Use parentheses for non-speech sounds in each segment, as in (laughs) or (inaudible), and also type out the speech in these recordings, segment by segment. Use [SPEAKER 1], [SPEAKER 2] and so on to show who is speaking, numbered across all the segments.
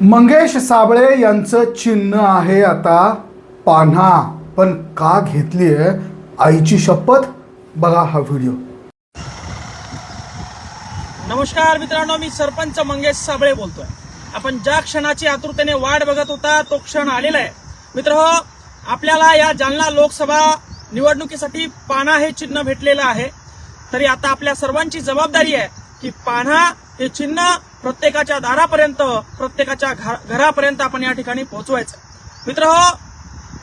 [SPEAKER 1] मंगेश साबळे यांचं चिन्ह आहे आता पान्हा. पण का घेतली आहे आईची शपथ? बघा हा व्हिडिओ.
[SPEAKER 2] नमस्कार मित्रांनो मी सरपंच मंगेश साबळे बोलतोय. आपण ज्या क्षणाची आतुरतेने वाट बघत होता तो क्षण आलेला आहे. मित्र हो आपल्याला या जालना लोकसभा निवडणुकीसाठी पाना हे चिन्ह भेटलेलं आहे. तरी आता आपल्या सर्वांची जबाबदारी आहे की पान्हा हे चिन्ह प्रत्येकाच्या दारापर्यंत प्रत्येकाच्या घरापर्यंत आपण या ठिकाणी पोहोचवायचं. मित्र हो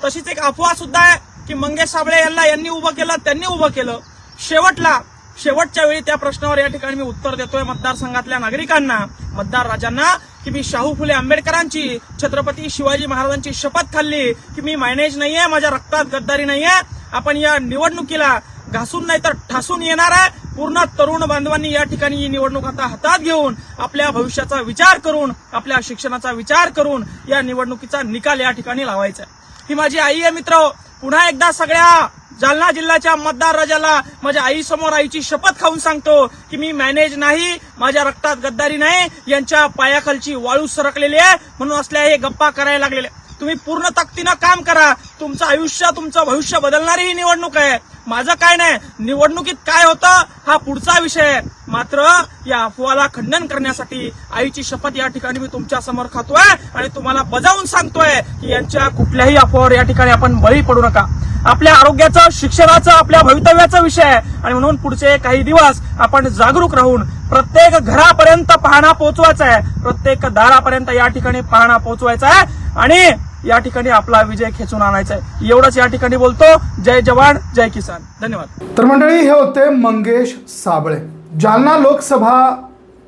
[SPEAKER 2] तशीच एक अफवा सुद्धा आहे की मंगेश साबळे यांना यांनी उभं केलं त्यांनी उभं केलं. शेवटला शेवटच्या वेळी त्या प्रश्नावर या ठिकाणी मी उत्तर देतोय मतदारसंघातल्या नागरिकांना मतदार राजांना की मी शाहू फुले आंबेडकरांची छत्रपती शिवाजी महाराजांची शपथ खाल्ली की मी मायनेज नाहीये माझ्या रक्तात गद्दारी नाहीये. आपण या निवडणुकीला घासून नाही तर ठासून येणार आहे. पूर्ण तरुण बांधवांनी या ठिकाणी ही निवडणूक आता हातात घेऊन आपल्या भविष्याचा विचार करून आपल्या शिक्षणाचा विचार करून या निवडणुकीचा निकाल या ठिकाणी लावायचा आहे. ही माझी आई आहे मित्र. पुन्हा एकदा सगळ्या जालना जिल्ह्याच्या मतदार राजाला माझ्या आई समोर आईची शपथ खाऊन सांगतो की मी मॅनेज नाही माझ्या रक्तात गद्दारी नाही यांच्या पायाखालची वाळू सरकलेली आहे म्हणून असल्या हे गप्पा करायला लागलेले तुम्ही पूर्ण ताकदीनं काम करा. तुमचं आयुष्य तुमचं भविष्य बदलणारी ही निवडणूक आहे. माझं काय नाही. निवडणुकीत काय होतं हा पुढचा विषय. आहे मात्र या अफवाला खंडन करण्यासाठी आईची शपथ या ठिकाणी मी तुमच्यासमोर खातोय आणि तुम्हाला बजावून सांगतोय की यांच्या कुठल्याही अफवावर या ठिकाणी आपण बळी पडू नका. आपल्या आरोग्याचं शिक्षणाचं आपल्या भवितव्याचा विषय आहे. आणि म्हणून पुढचे काही दिवस आपण जागरूक राहून प्रत्येक घरापर्यंत पाहणा पोहोचवायचा आहे. प्रत्येक दारापर्यंत या ठिकाणी पाहणा पोहोचवायचा आहे. आणि या ठिकाणी आपला विजय खेचून आणायचा आहे एवढंच या ठिकाणी बोलतो. जय जवान जय किसान. धन्यवाद.
[SPEAKER 1] तर मंडळी हे होते मंगेश साबळे. जालना लोकसभा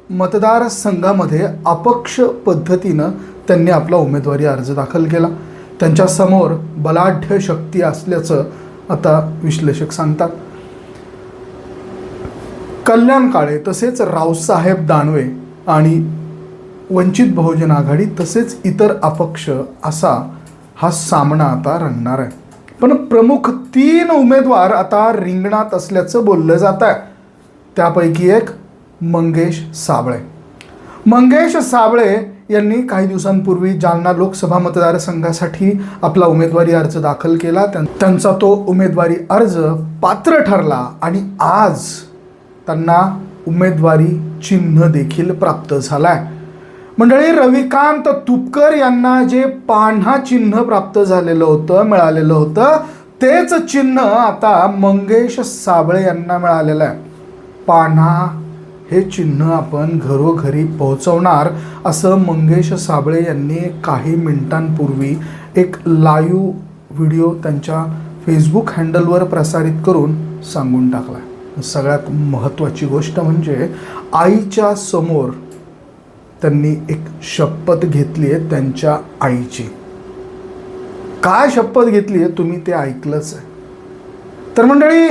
[SPEAKER 1] मतदारसंघामध्ये अपक्ष पद्धतीनं त्यांनी आपला उमेदवारी अर्ज दाखल केला. त्यांच्यासमोर बलाढ्य शक्ती असल्याचं आता विश्लेषक सांगतात. कल्याण काळे तसेच रावसाहेब दानवे आणि वंचित बहुजन आघाडी तसेच इतर अपक्ष असा हा सामना आता रंगणार आहे. पण प्रमुख तीन उमेदवार आता रिंगणात असल्याचं बोललं जात आहे. त्यापैकी एक मंगेश साबळे. मंगेश साबळे यांनी काही दिवसांपूर्वी जालना लोकसभा मतदारसंघासाठी आपला उमेदवारी अर्ज दाखल केला. त्यां- त्यांचा तो उमेदवारी अर्ज पात्र ठरला आणि आज त्यांना उमेदवारी चिन्ह देखील प्राप्त झालाय. मंडळी रविकांत तुपकर यांना जे पान्हा चिन्ह प्राप्त झालेलं होतं मिळालेलं होतं तेच चिन्ह आता मंगेश साबळे यांना मिळालेलं आहे. पान्हा हे चिन्ह आपण घरोघरी पोहोचवणार असं मंगेश साबळे यांनी काही मिनिटांपूर्वी एक लाईव्ह व्हिडिओ त्यांच्या फेसबुक हँडलवर प्रसारित करून सांगून टाकला सगळ्यात महत्त्वाची गोष्ट म्हणजे आईच्या समोर त्यांनी एक शपथ घेतली आहे त्यांच्या आईची. काय शपथ घेतली आहे तुम्ही ते ऐकलंच आहे. तर मंडळी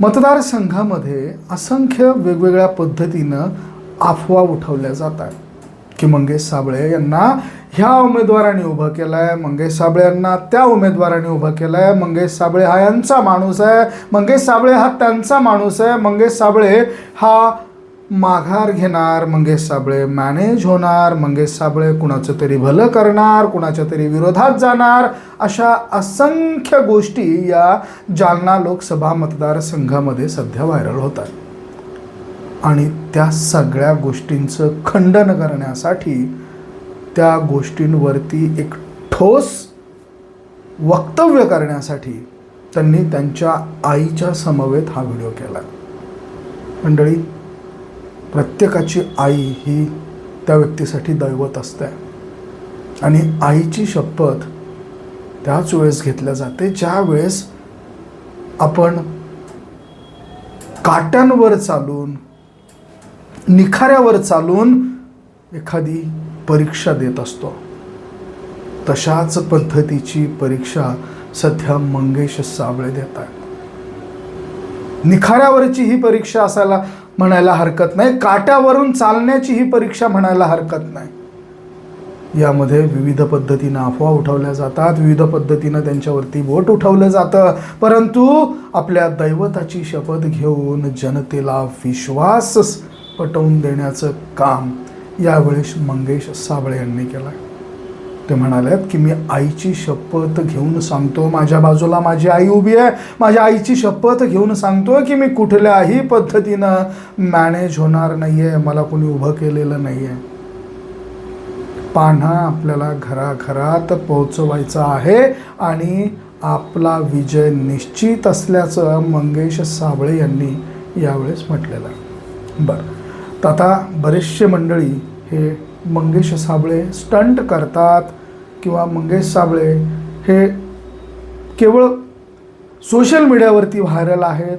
[SPEAKER 1] मतदारसंघामध्ये असंख्य वेगवेगळ्या पद्धतीनं अफवा उठवल्या जातात. की मंगेश साबळे यांना ह्या उमेदवाराने उभं केलं आहे मंगेश साबळे यांना त्या उमेदवाराने उभं केलं आहे मंगेश साबळे हा यांचा माणूस आहे मंगेश साबळे हा त्यांचा माणूस आहे मंगेश साबळे हा माघार घेणार मंगेश साबळे मॅनेज होणार मंगेश साबळे कुणाचं तरी भलं करणार कुणाच्या तरी विरोधात जाणार अशा असंख्य गोष्टी या जालना लोकसभा मतदारसंघामध्ये सध्या व्हायरल होतात. आणि त्या सगळ्या गोष्टींचं खंडन करण्यासाठी त्या गोष्टींवरती एक ठोस वक्तव्य करण्यासाठी त्यांनी त्यांच्या आईच्या समवेत हा व्हिडिओ केला. मंडळी प्रत्येकाची आई ही त्या व्यक्तीसाठी दैवत असते. आणि आईची शपथ त्याच वेळेस घेतल्या जाते ज्या वेळेस आपण काट्यांवर चालून निखाऱ्यावर चालून एखादी परीक्षा देत असतो. तशाच पद्धतीची परीक्षा सध्या मंगेश साबळे देत आहेत. निखाऱ्यावरची ही परीक्षा असायला म्हणायला हरकत नाही. काट्यावरून चालण्याची ही परीक्षा म्हणायला हरकत नाही. यामध्ये विविध पद्धतीनं अफवा उठवल्या जातात. विविध पद्धतीनं त्यांच्यावरती बोट उठवलं जातं. परंतु आपल्या दैवताची शपथ घेऊन जनतेला विश्वास पटवून देण्याचं काम यावेळेस मंगेश साबळे यांनी केलं आहे ते म्हणाल्यात की मी आईची शपथ घेऊन सांगतो माझ्या बाजूला माझी आई उभी आहे. माझ्या आईची शपथ घेऊन सांगतो की मी कुठल्याही पद्धतीनं मॅनेज होणार नाही आहे मला कोणी उभं केलेलं नाही आहे पान्हा आपल्याला घराघरात पोहोचवायचा आहे आणि आपला विजय निश्चित असल्याचं मंगेश साबळे यांनी यावेळेस म्हटलेलं आहे. बरं. तर आता बरेचसे मंडळी हे मंगेश साबळे स्टंट करतात. किंवा मंगेश साबळे हे केवळ सोशल मीडियावरती व्हायरल आहेत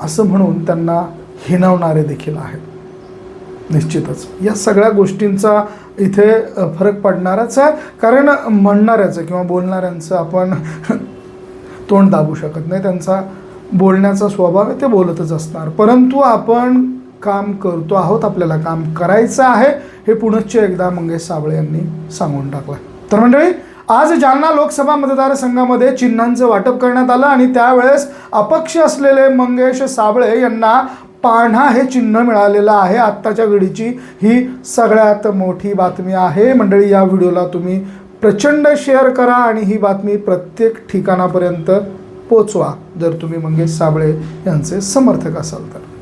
[SPEAKER 1] असं म्हणून त्यांना हिणवणारे देखील आहेत. निश्चितच. या सगळ्या गोष्टींचा इथे फरक पडणारच आहे. कारण म्हणणाऱ्याचं किंवा बोलणाऱ्यांचं आपण (laughs) तोंड दाबू शकत नाही. त्यांचा बोलण्याचा स्वभाव आहे ते बोलतच असणार. परंतु आपण काम करतो आहोत आपल्याला काम करायचं आहे हे पुनश्च एकदा मंगेश साबळे यांनी सांगून टाकलं तर मंडळी आज जालना लोकसभा मतदारसंघामध्ये चिन्हांचं वाटप करण्यात आलं आणि त्यावेळेस अपक्ष असलेले मंगेश साबळे यांना पाण्हा हे चिन्ह मिळालेलं आहे. आत्ताच्या घडीची ही सगळ्यात मोठी बातमी आहे. मंडळी या व्हिडिओला तुम्ही प्रचंड शेअर करा आणि ही बातमी प्रत्येक ठिकाणापर्यंत पोचवा जर तुम्ही मंगेश साबळे यांचे समर्थक असाल तर.